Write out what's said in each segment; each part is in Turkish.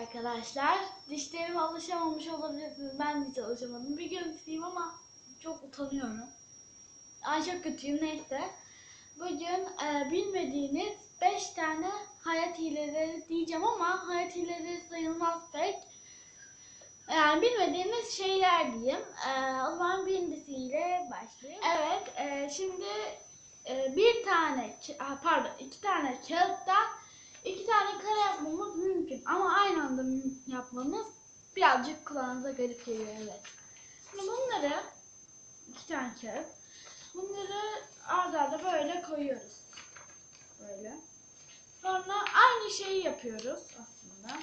arkadaşlar. Dişlerime alışamamış olabilirsiniz. Ben hiç alışamadım. Bir görüntüyüm ama çok utanıyorum. Ay çok kötüyüm neyse. Bugün e, bilmediğiniz 5 tane hayat hileleri diyeceğim ama hayat hileleri sayılmaz pek. Yani bilmediğiniz şeyler diyeyim. E, o zaman birincisiyle başlayayım. Evet, e, şimdi e, bir tane, pardon iki tane kağıttan iki tane kare yapmamız mümkün. Ama aynı anda yapmamız birazcık kulağınıza garip geliyor evet. Şimdi bunları iki tane kağıt. Bunları arda arda böyle koyuyoruz. Böyle. Sonra aynı şeyi yapıyoruz aslında.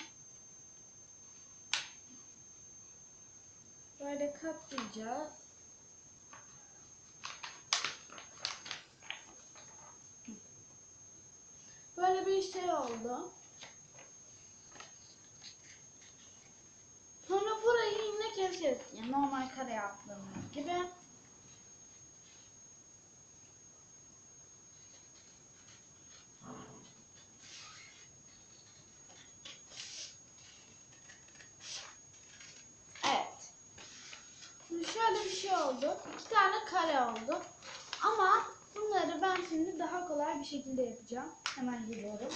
Böyle katlayacağız. Böyle bir şey oldu. Sonra burayı yine keseceğiz. Yani normal kare yaptığımız gibi. Evet. Şimdi şöyle bir şey oldu. İki tane kare oldu. Şimdi daha kolay bir şekilde yapacağım. Hemen geliyorum.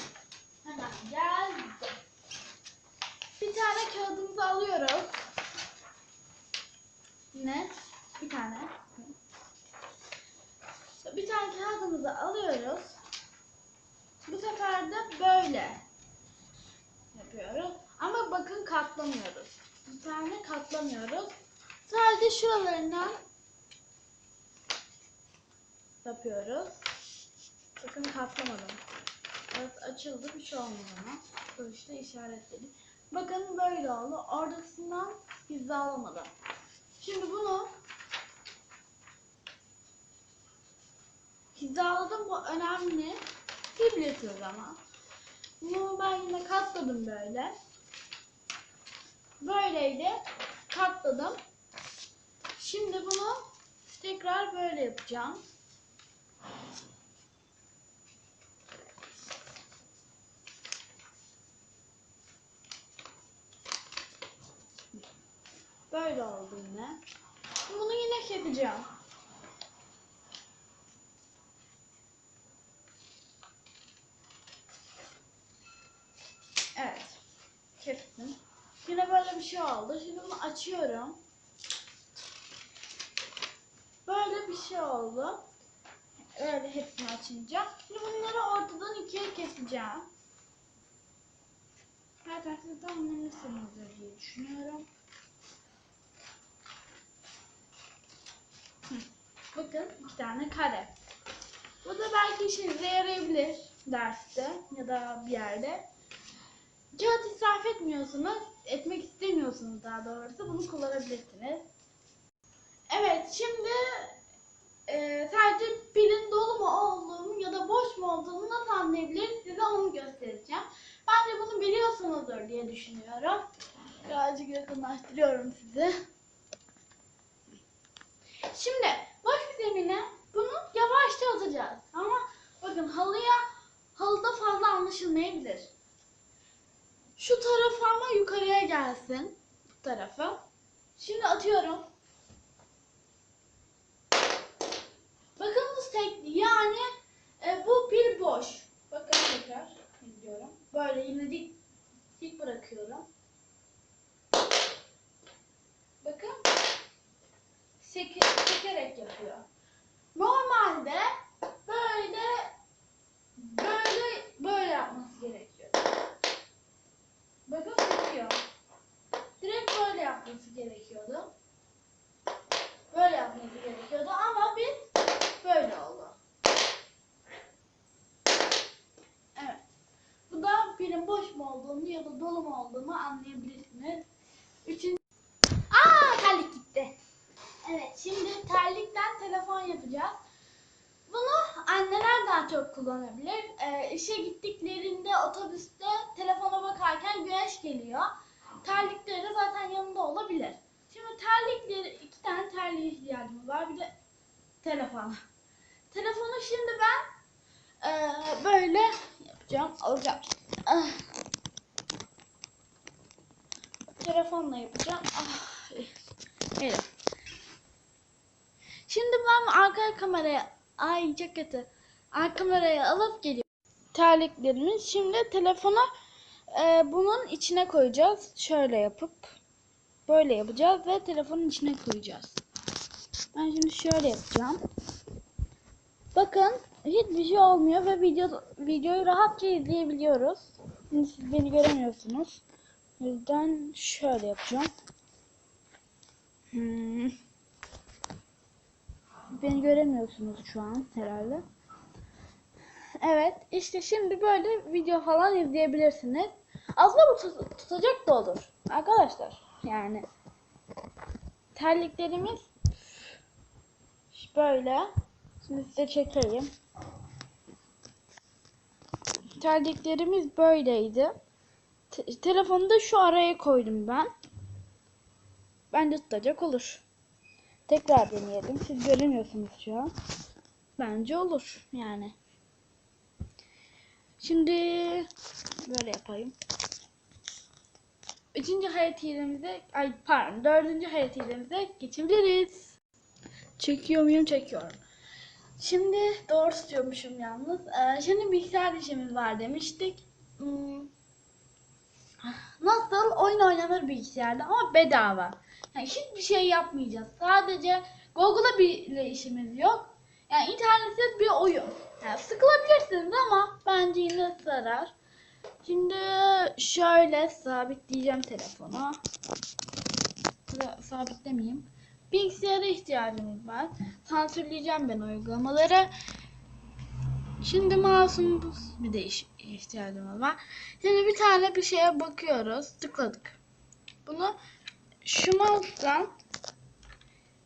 Hemen geldim. Bir tane kağıdımızı alıyoruz. Yine bir tane. Bir tane kağıdımızı alıyoruz. Bu sefer de böyle yapıyoruz. Ama bakın katlamıyoruz. Bir tane katlamıyoruz. Sadece şuralarından yapıyoruz. Bakın katlamadım. Evet açıldı bir şey olmadı ama. İşte işaretledim. Bakın böyle oldu. Ortasından hizalamadım. Şimdi bunu hizaladım bu önemli. Bilirsiniz ama. Bunu ben yine katladım böyle. Böyleydi. Katladım. Şimdi bunu tekrar böyle yapacağım. Böyle oldu yine. Bunu yine keseceğim. Evet. Kestim. Yine böyle bir şey oldu. Şimdi bunu açıyorum. Böyle bir şey oldu. Öyle hepsini açınca. Şimdi bunları ortadan ikiye keseceğim. Siz de anlamışsınızdır diye düşünüyorum. Bakın iki tane kare. Bu da belki işinize yarayabilir derste ya da bir yerde. Kağıt israf etmiyorsunuz, etmek istemiyorsunuz daha doğrusu bunu kullanabilirsiniz. Evet şimdi e, sadece pilin dolu mu olduğunu ya da boş mu olduğunu nasıl anlayabiliriz size onu göstereceğim. Bence bunu biliyorsunuzdur diye düşünüyorum. Birazcık yakınlaştırıyorum sizi. Şimdi bir zemine bunu yavaşça atacağız. Ama bakın halıya halıda fazla anlaşılmayabilir. Şu tarafı ama yukarıya gelsin. Bu tarafı. Şimdi atıyorum. Bakın bu tek yani e, bu pil boş. Bakın tekrar gidiyorum. Böyle yine dik dik bırakıyorum. Bakın seke, yapıyor. Normalde böyle böyle böyle yapması gerekiyor. Bakın sekiyor. Direkt böyle yapması gerekiyordu. Böyle yapması gerekiyordu ama biz böyle oldu. Evet. Bu da pilin boş mu olduğunu ya da dolu mu olduğunu anlayabilirsiniz. Üçüncü... Aa terlik gitti. Evet şimdi telefon yapacağız. Bunu anneler daha çok kullanabilir. Ee, işe gittiklerinde otobüste telefona bakarken güneş geliyor. Terlikleri zaten yanında olabilir. Şimdi terlikleri, iki tane terliğe ihtiyacımız var. Bir de telefon. Telefonu şimdi ben eee, böyle yapacağım. Alacağım. Ah. telefonla yapacağım. Ah, evet. Şimdi ben arka kameraya ay kötü. Arka kameraya alıp geliyorum. Terliklerimiz. Şimdi telefona e, bunun içine koyacağız. Şöyle yapıp böyle yapacağız ve telefonun içine koyacağız. Ben şimdi şöyle yapacağım. Bakın hiçbir şey olmuyor ve video videoyu rahatça izleyebiliyoruz. Şimdi siz beni göremiyorsunuz. O yüzden şöyle yapacağım. Hmm. Beni göremiyorsunuz şu an herhalde. Evet işte şimdi böyle video falan izleyebilirsiniz. Aslında bu tut- tutacak da olur. Arkadaşlar yani terliklerimiz böyle. Şimdi size çekeyim. Terliklerimiz böyleydi. Te- telefonu da şu araya koydum ben. Bence tutacak olur. Tekrar deneyelim. Siz göremiyorsunuz şu an. Bence olur yani. Şimdi böyle yapayım. Üçüncü hayat hilemize, ay pardon dördüncü hayat hilemize geçebiliriz. Çekiyor muyum? Çekiyorum. Şimdi doğru tutuyormuşum yalnız. Ee, şimdi bilgisayar işimiz var demiştik. Hmm, Nasıl oyun oynanır bilgisayarda ama bedava. Yani hiçbir şey yapmayacağız. Sadece Google'a bile işimiz yok. Yani internetsiz bir oyun. Yani sıkılabilirsiniz ama bence yine sarar. Şimdi şöyle sabitleyeceğim telefonu. Sabitlemeyeyim. Bilgisayara ihtiyacımız var. Sansürleyeceğim ben uygulamaları. Şimdi mouse'un bir de iş- ihtiyacımız var. Şimdi bir tane bir şeye bakıyoruz. Tıkladık. Bunu şu mouse'dan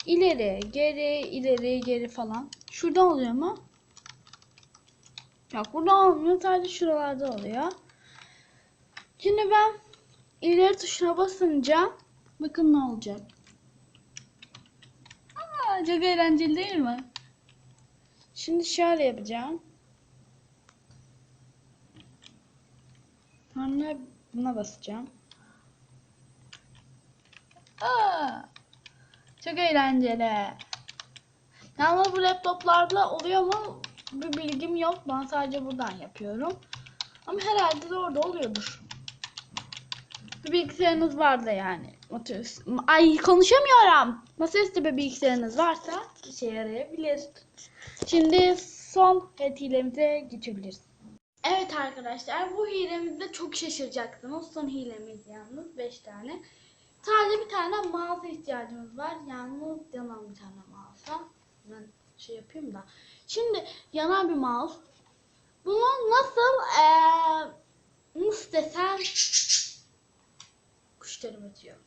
ileri, geri, ileri, geri falan. Şuradan oluyor mu? Yok burada olmuyor. Sadece şuralarda oluyor. Şimdi ben ileri tuşuna basınca bakın ne olacak. Aa, çok eğlenceli değil mi? Şimdi şöyle yapacağım. Sonra buna basacağım. Aa, çok eğlenceli. Yalnız bu laptoplarda oluyor mu? Bir bilgim yok. Ben sadece buradan yapıyorum. Ama herhalde de orada oluyordur. Bir bilgisayarınız varsa yani. Ay konuşamıyorum. Masaüstü bir bilgisayarınız varsa işe yarayabilir. Şimdi son evet hilemize geçebiliriz. Evet arkadaşlar bu hilemizde çok şaşıracaksınız. Son hilemiz yalnız 5 tane. Sadece bir tane mouse'a ihtiyacımız var. Yalnız yanan bir tane mouse'a. Ben şey yapayım da. Şimdi yanan bir mouse. Bunu nasıl eee nasıl desem kuşlarım ötüyor.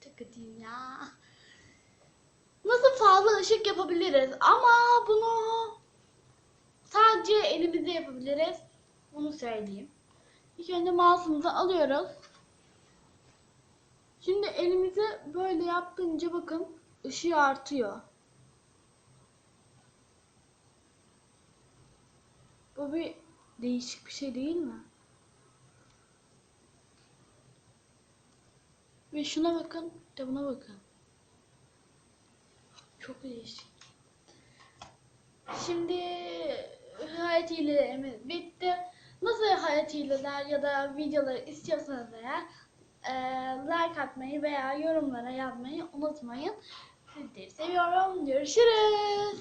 Tıkıtayım ya. Nasıl fazla ışık yapabiliriz ama bunu sadece elimizde yapabiliriz. Bunu söyleyeyim. İlk önce mouse'umuzu alıyoruz. Şimdi elimizi böyle yaptığınca bakın ışığı artıyor. Bu bir değişik bir şey değil mi? Ve şuna bakın, de buna bakın. Çok değişik. Şimdi hayat hilelerimiz bitti. Nasıl hayat hileler ya da videoları istiyorsanız eğer eee, like atmayı veya yorumlara yazmayı unutmayın. Sizleri seviyorum. Görüşürüz.